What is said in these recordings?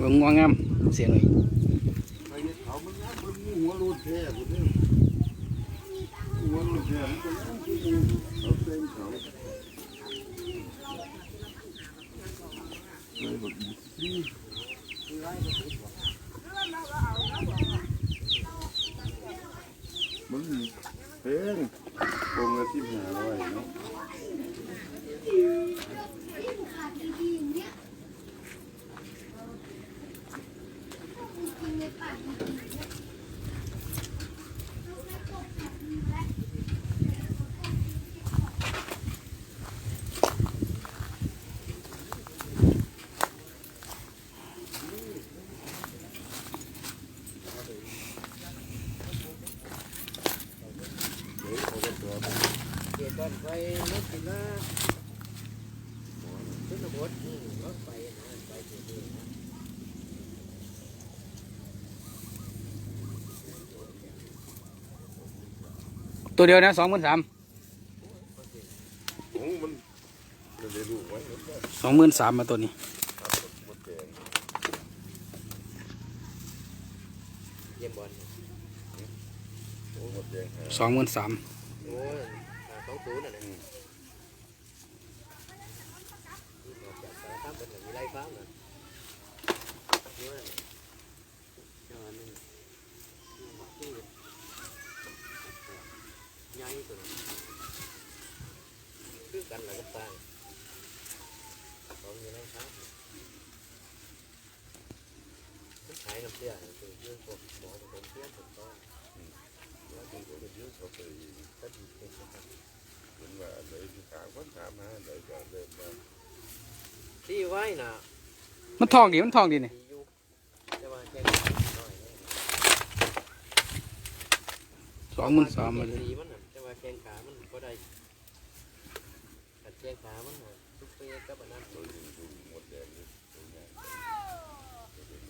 เบิ่งงวงามเสียหน่อย ไปเนี่ยเขามันงามมันมีหัวรูดแท้คนนี้หัวรูดแท้มันก็งามคือหมู่เอาเส้นเขาเลยแบบนี้มันเพลงวงละที่หาร้อยเนาะ ตัวเดียวนะสองหมื่นสามสองหมื่นสามมาตัวนี้สองหมื่นสามสองศูนย์น่ะนะออกจากสารคามเป็นอย่างนี้ไล่ฟ้าน่ะนี่ว่าเจ้าอันนั้นที่ใหญ่ตัวนั้นคือกันแล้วก็ ต่างสองอยู่ไล่ฟ้าขายน้ำเสียคือเรื่องพวกหมอผสมเสียผสมต้นแล้วที่ตัวเยอะเขาไปก็ดีเป็นสำคัญเห็นว่าอะไรที่ถามคนถามหาอะไรก็เริ่มมาที่ไว้น่ะมันทองดีมันทองดีนี่ดีอยู่แต่ว่าแค่น้อยแน่สองหมื่นสามมาเลย สีมันน่ะแต่ว่าแกงขามันก็ได้ แกขามันน่ะทุกเปย์กับอันนั้นตัวยิงดูหมดแดงเลยตัวใหญ่ตัวเล็ก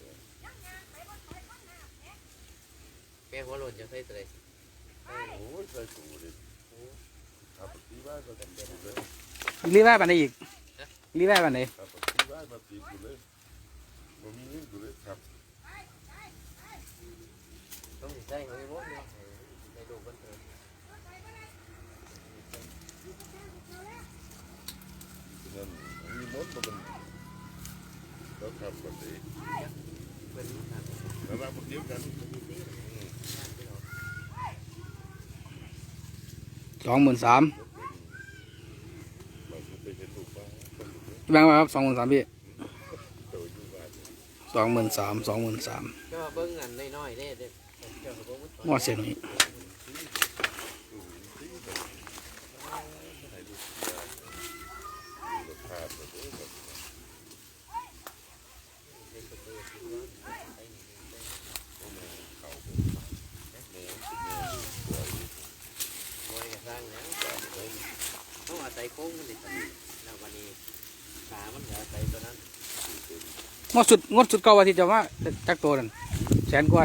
แกงหัวโลนจะใส่ตัวใดใส่โอ้ยใส่สูดิโอ้ขับตีบ้านก็ทำได้เลยรีว่ปันไหนอีกรีแว่ปันไหนขับตีบ้านมาตีกูเลยมันมีเงินกูเลยขับต้องใส่ของไอ้พวกเนาะในดูกันเถอะ นั่น มีมดมันแล้วขับแบบนี้เป็นมันทางแล้วเราเดียวกันมีตีนย่างที่เราสองหมื่นสามเราไปเห็นลูกบ้านคนแบงค์มาครับสองหมื่นสามพี่โตอยู่บ้านสองหมื่นสามสองหมื่นสามก็เบิ้งอันน้อยๆเด้เด้เจ้าก็เบิ้งมันมอเสียหน่อย ให้ลูกยายลูกภาพแบบนี้แบบ เด็กก็เปิดอยู่ว่าไอ้นี่ได้ เขาแม่เขาแม่แม่สวย มวยกับสร้างแล้วต้องอาศัยโค้งมันดิแล้ววันนี้ขามันจะอาศัยตัวนั้น งดสุดงดสุดเก่าว่าที่จะว่าจักตัวนั่นแสนกว่า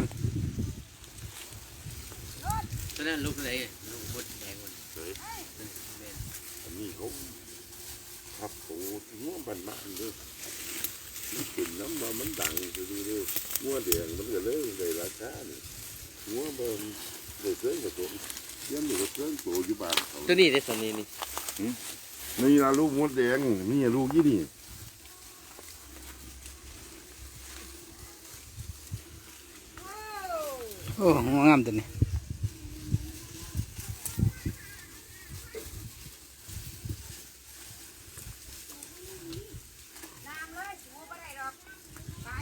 ตัวนั้นลูกอะไรลูกพุดแดงมันสวยแม่นอันนี้เขาขับโอ้งัวบันบ้านเลยมันกินน้ำมันมันดังจะดูเลยงัวแดงมันก็เลยได้ราคาเนี่ยงัวมันได้เกินกับตัวยังมีเกินตัวอยู่บ้านเขาตัวนี้ได้สนี้นี่นี่ละลูกมดแดงนี่ลูกยี่นี่ โอ้งวงามตัวนี้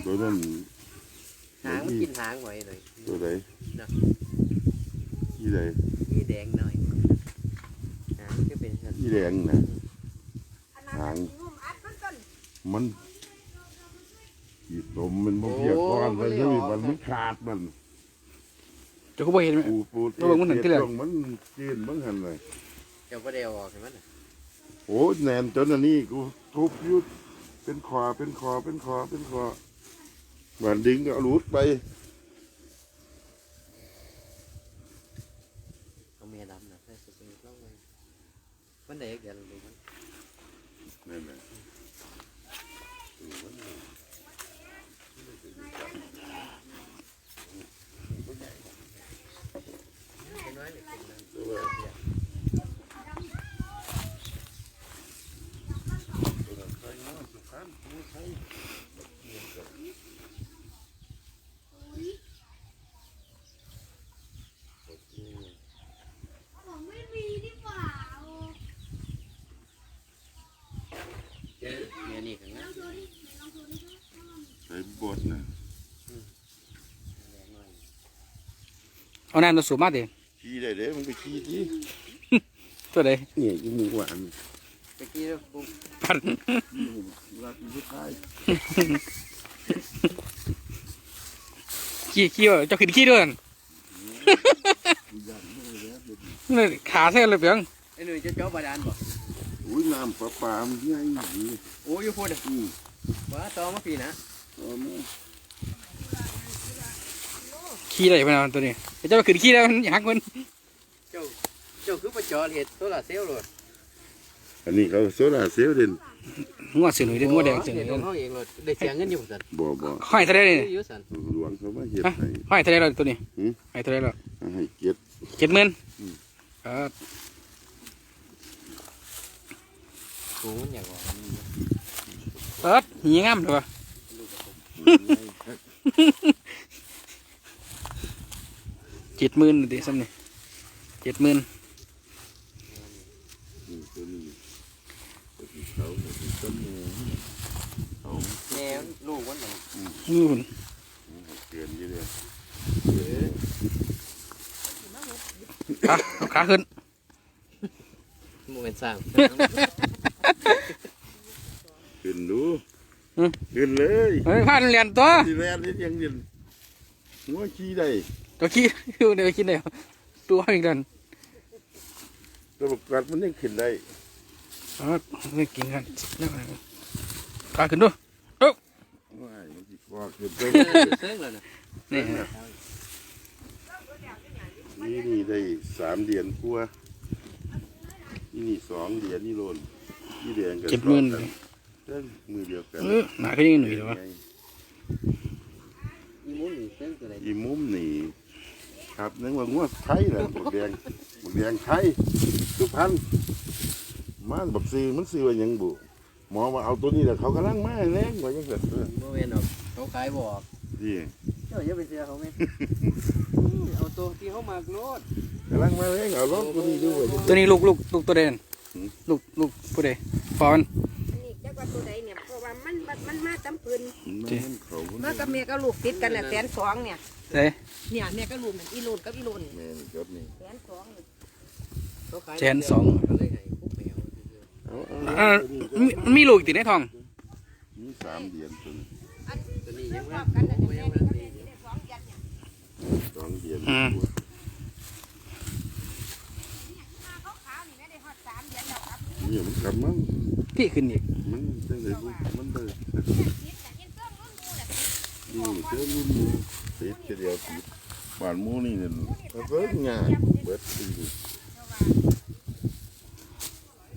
ตัวนั้นหางมันกินหางไว้หน่อยตัวไหนน่ะยี่ไหนนี่แดงหน่อยหางก็เป็นสันยี่แดงนะหางมันขีดตมมันบ่เพียกก้อนเลยนี่มันมันขาดมัน จะก็บ่เห็นไหม ปูปูตัวมันถึงที่เหลือตรงมันจีนมันหันเลยเจ้าก็เดียวออกเห็นไหมน่ะโอ้ยแหนนจนอันนี้กูทุบอยุดเป็นคอเป็นคอเป็นคอเป็นคอเหมือนดึงเอาหลุดไป เอาเมียดำนะใส่สุดๆลงไปมันเด็กเดี๋ยวเราดูมัน นั่นแหละดูมัน เผมไม่มีที่เปล่า เนี่ยนี่ข้างหน้า ลองดูดิไหนลองดูดิ ใส่บดนะ แรงหน่อย เอาน้ำมาสูบมาดิขี้ได้เด้มันไปขี้ที่ตัวใดเนี่ยอีหมูหวานตะกี้เราปุ๊บปันรักผู้ชายขี้ขี้ว่าเจะขึ้นขี้ด้วยนั่นยันไม่แล้วเดี๋ยวนี้นี่ขาเส้นเลยเปียงไอ้หนุ่ยจะเจาะบาดาลบ่อุ้ยน้ำประปามใหญ่ดีโอ้ยอยู่พูดอะอืมว่าตอมาพี่นะเอามา ขี้ได้พนันตัวนี้เจะไปขึ้นขี้แล้วมันหักมันเจ้าเจ้าคือไปเจาะเห็ดโซลาร์เซลล์เลยอันนี้เขาโซลาร์เซลล์เด่นงัวเสือหนุ่ยเด้องัวแดงเสือหเห็นุ่ดยของเขาเองเลยได้เสียเงินอยู่สันบ่บ่ห้อยทะเลเลยอยู่สันหลวงเขามาเฮ็ดฮะให้ห้อยทะเลเลยตัวนี้หืมห้อยทะเลเลยให้เกียรติเจ็ดหมื่นอืมครับกูมันอยากบอกมันเปิดหีงามเลยวะ เจ็ดหมื่นดิซ้ำนี่เจ็ดหมื่นนี่ตัวนี้ตัวที่เขาตัวที่ต้นเนี่ยเขาแม่ลูกมันน่ะนู่นให้เกินอยู่เด้อเออขาเอาขาขึ้นมันเป็นสร้างขึ้นดูขึ้นเลยเฮ้ยพาดเรียนตัวที่แรกนี่ยังยินหัวขี้ได้ ตัวขี้อยู่เดี๋ยวขี้เดียวตัวอีกเดินตัวประกัดมันยังขึ้นได้อ๋อไม่กินกันแล้วอะไรกันขาขึ้นดูว้ายมันสิกว่าขึ้นไปเซิร์งเลยนะนี่นี่นี่ได้สามเหรียญกว่านี่นี่สองเหรียญนี่โลนนี่เหรียญกันเจ็ดหมื่นสองเส้นมือเดียวกันเออหนาขึ้นยังหนุ่ยเลยวะอีมุ้งนี่เซิร์งตัวไหนอีมุมนี่ ครับนึกว่างัวไทยแหละบักแดงบักแดงไทยสุพรรณมันบักซื้อมันซื้อว่าหยังบุหมอมาเอาตัวนี้แหละเขากำลังมาแรงกว่ายังเกิดเออโมเวนออกเขาขายบอกดีเจ้าอย่าไปเสียเขาไหมเอาตัวที่เขามากโลดกำลังมาแรงเอารถตัวนี้ด้วยตัวนี้ลูกลูกลูกตัวเด่นหืมลูกลูกผู้ใดฟอน อันนี้จักว่าตัวใดเนี่ยเพราะว่า มันมันมันมาตำปืนมันเขามันมากับเมียกับลูกติดกันน่ะแสนสองเนี่ยเอ้ยเนี่ยเมียกับลูกนั่นอีลูนกับอีลูนแม่นจดนี่แสนสองนี่เขาขายแสนสองเขาเลยให้คุกแมวเอาเอาอ่าตัวนี้มีมีลูกติดในท้องมีสามเหรียญตัวนี้ตัวนี้ยังชว่าอบกันน่ะไม่แม่ยังนี่ว่ากับแม่นี่ได้สองเดือนเนี่ยสองเหรียญอืมเขาขาวนี่แม่ได้ฮอดสามเดือนแล้วครับนี่มันกำมันพี่ขึ้นอีก นเสื้อรุ่นดูแหละนี่เจ้ารุ่นหมูติดทีเดียวติดบ้านหมูนี่นั่นก็เบิ่งง่ายเบิดปีนี่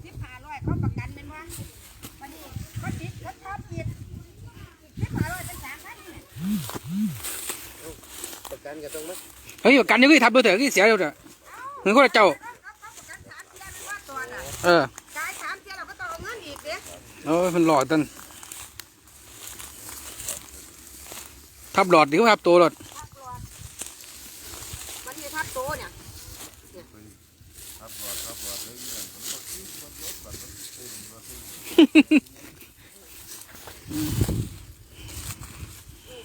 สิบห้าร้อยเขาประกันเป็นว่าวันนี้เขาติดเขาชอบติดสิบห้าร้อยเป็นสามพันเนี่ยประกันก็ต้องมาเฮ้ยประกันยังไงทับด้วยเถอะที่เสียเดี๋ยวเถอะเงินคนละเจ้าเขาเขาประกันสามเดือนเป็นว่าตัวน่ะเออจ่ายสามเดือนเราก็ต้องเอาเงินอีกเด้โอ้ยมันหลอดตัน ทับหลอดเดี๋ยวทับตัวหลอดทับหลอดมันมีทับโตเนี่ยครับบ่ครับบ่เฮ้ยนั่นผมบ่คิดบ่รถบัดมันเต็มบ่เต็ม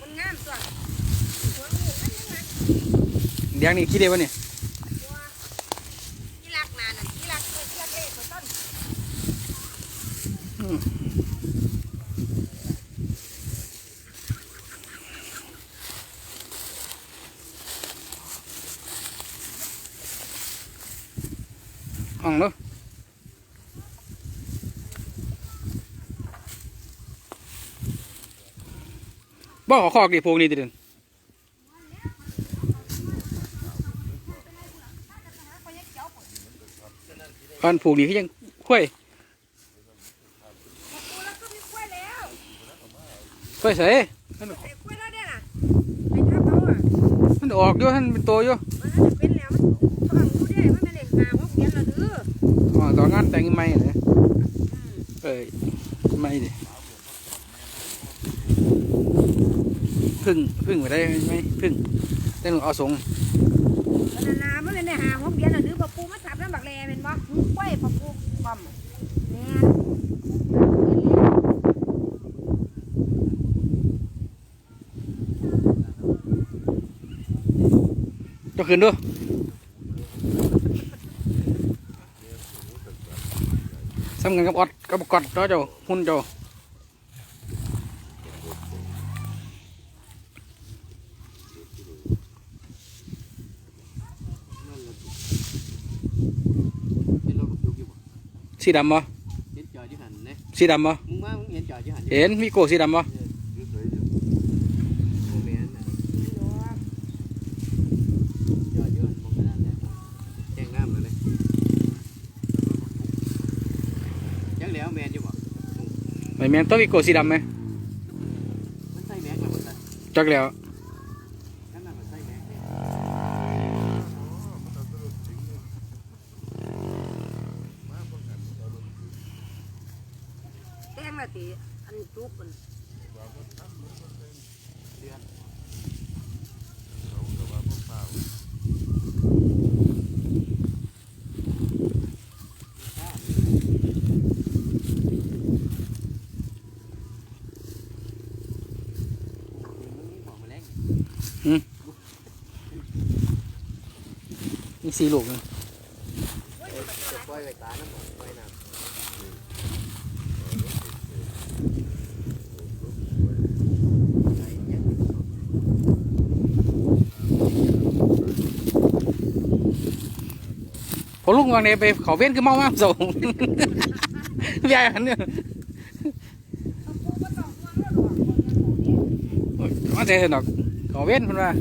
มันงามตัวหัวงูมันยังไงแดงนี่ขี้เดียววะเนี่ย ตัวที่รักนานน่ะที่รักเออที่รักเล่ตัวต้น อ่องเนาะบ่ขอคอกดิพวกนี้ติเด่นอันผูกนี่คือยังคุ้ยตัวแล้วก็มีกล้วยแล้วคุ้ยใส่ไอ้กล้วยแล้วเนี่ยน่ะไอ้ทับเขาอะมันออกอยู่ท่านเป็นตัวอยู่ มันน่าจะเป็นแล้วมันฟังดูได้มันไม่ได้หาว่าเขียนและเด้ออ๋อตอนงานแต่งไม่เลยเอ้ยไม่ดิพึ่งพึ่งไปได้ไหมพึ่งได้หนูเอาสงนานามันเลยในหาหกเดือนน่ะดื้อปะปูมาสับน้ำบักแลเป็นบ่หูกล้วยปะปูความแม่นเจ้าขึ้นด้วย ซ้ำกันกับออดกับกอดเจ้าเจ้าหุ่นเจ้าเป็นรถยกอยู่บ่สีดำบ่เห็นจอดอยู่หันนะสีดำบ่มึงมามึงเห็นจอดอยู่หันเห็นมีโกสีดำบ่ ยึดไว้อยู่โมเมนต์จอดอยู่หันมองนั่นแหละแจ้งน้ำเลยจังแล้วแมนอยู่บ่ไม่แม่นต้องมีโกสีดำไหมมันใส่แม็กแล้วมันใส่จักแล้ว นั่นน่ะมันใส่แม็กเนี่ย แต้งละตีอันจุกมัน มึงมีของมาแรงีสีลูกนึงพอลุงวางเนี่ยไปเขาเว้นคือเมามาส่งยายหันเนี่ยปะปูก็ต้องห่วงแล้วหรอกคนอกเนี้ยมาเจอดอกเขาเว้นเพิ่นว่า